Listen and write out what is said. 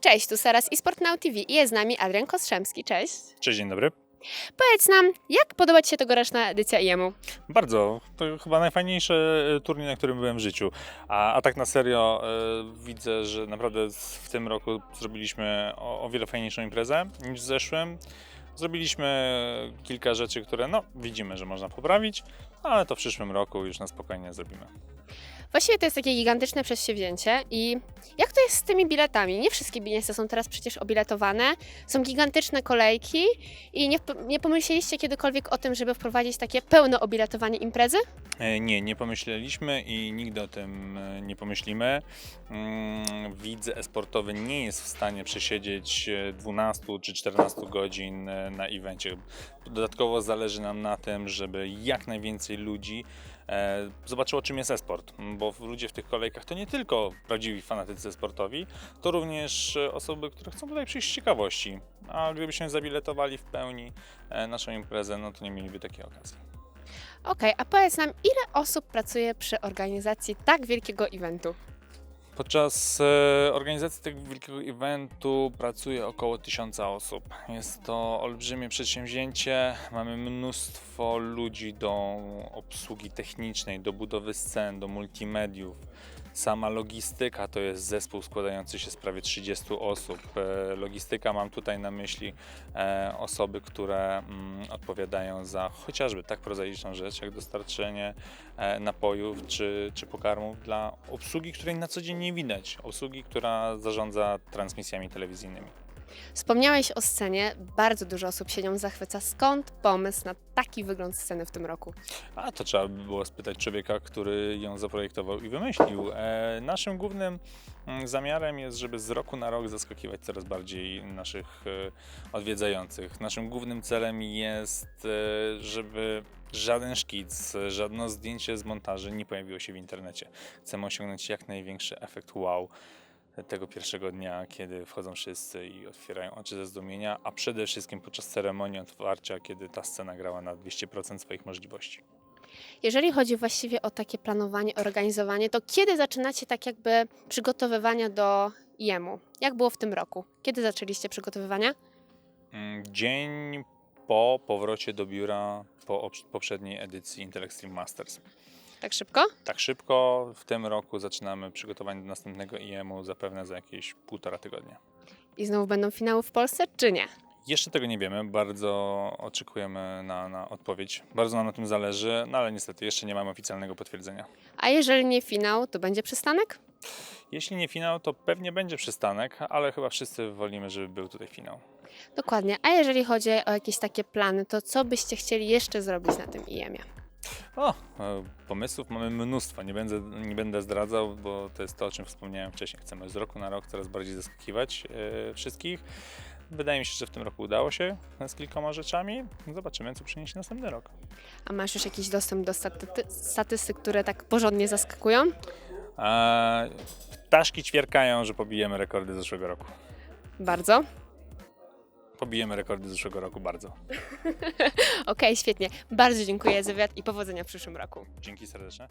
Cześć, tu Sara z eSport Now TV i jest z nami Adrian Kostrzemski. Cześć. Cześć, dzień dobry. Powiedz nam, jak podoba Ci się tegoroczna edycja IEM-u? Bardzo. To chyba najfajniejszy e, turniej, na którym byłem w życiu. A, a tak na serio e, widzę, że naprawdę w tym roku zrobiliśmy o, o wiele fajniejszą imprezę niż w zeszłym. Zrobiliśmy kilka rzeczy, które no, widzimy, że można poprawić, ale to w przyszłym roku już na spokojnie zrobimy. Właściwie to jest takie gigantyczne przedsięwzięcie i jak to jest z tymi biletami? Nie wszystkie miejsca są teraz przecież obiletowane, są gigantyczne kolejki i nie, nie pomyśleliście kiedykolwiek o tym, żeby wprowadzić takie pełne obiletowanie imprezy? E, Nie, nie pomyśleliśmy i nigdy o tym e, nie pomyślimy. Mm, Widz esportowy nie jest w stanie przesiedzieć e, 12 czy 14 godzin e, na evencie. Dodatkowo zależy nam na tym, żeby jak najwięcej ludzi e, zobaczyło, czym jest esport, bo ludzie w tych kolejkach to nie tylko prawdziwi fanatycy sportowi, to również e, osoby, które chcą tutaj przyjść z ciekawości. A gdybyśmy zabiletowali w pełni e, naszą imprezę, no to nie mieliby takiej okazji. Okej, a powiedz nam, ile osób pracuje przy organizacji tak wielkiego eventu? Podczas e, organizacji tego wielkiego eventu pracuje około tysiąca osób. Jest to olbrzymie przedsięwzięcie. Mamy mnóstwo ludzi do obsługi technicznej, do budowy scen, do multimediów. Sama logistyka to jest zespół składający się z prawie 30 osób. E, Logistyka mam tutaj na myśli e, osoby, które mm, odpowiadają za chociażby tak prozaiczną rzecz, jak dostarczenie e, napojów czy, czy pokarmów dla obsługi, której na co dzień nie widać. Obsługi, która zarządza transmisjami telewizyjnymi. Wspomniałeś o scenie, bardzo dużo osób się nią zachwyca. Skąd pomysł na taki wygląd sceny w tym roku? A to trzeba by było spytać człowieka, który ją zaprojektował i wymyślił. E, naszym głównym mm, zamiarem jest, żeby z roku na rok zaskakiwać coraz bardziej naszych e, odwiedzających. Naszym głównym celem jest, e, żeby żaden szkic, żadne zdjęcie z montaży nie pojawiło się w internecie. Chcemy osiągnąć jak największy efekt wow tego pierwszego dnia, kiedy wchodzą wszyscy i otwierają oczy ze zdumienia, a przede wszystkim podczas ceremonii otwarcia, kiedy ta scena grała na 200% swoich możliwości. Jeżeli chodzi właściwie o takie planowanie, organizowanie, to kiedy zaczynacie tak jakby przygotowywania do IEM-u? Jak było w tym roku? Kiedy zaczęliście przygotowywania? Mm, Dzień po powrocie do biura po poprzedniej edycji Intel Extreme Masters. Tak szybko? Tak szybko w tym roku zaczynamy przygotowanie do następnego IEM-u zapewne za jakieś półtora tygodnia. I znowu będą finały w Polsce, czy nie? Jeszcze tego nie wiemy, bardzo oczekujemy na, na odpowiedź. Bardzo nam na tym zależy, no ale niestety jeszcze nie mamy oficjalnego potwierdzenia. A jeżeli nie finał, to będzie przystanek? Jeśli nie finał, to pewnie będzie przystanek, ale chyba wszyscy wolimy, żeby był tutaj finał. Dokładnie. A jeżeli chodzi o jakieś takie plany, to co byście chcieli jeszcze zrobić na tym IEM-ie? O, e, pomysłów mamy mnóstwo. Nie będę, nie będę zdradzał, bo to jest to, o czym wspomniałem wcześniej. Chcemy z roku na rok coraz bardziej zaskakiwać e, wszystkich. Wydaje mi się, że w tym roku udało się z kilkoma rzeczami. Zobaczymy, co przyniesie następny rok. A masz już jakiś dostęp do staty- statystyk, które tak porządnie zaskakują? E, ptaszki ćwierkają, że pobijemy rekordy z zeszłego roku. Bardzo. Pobijemy rekordy z zeszłego roku bardzo. Okej, świetnie. Bardzo dziękuję za wywiad i powodzenia w przyszłym roku. Dzięki serdeczne.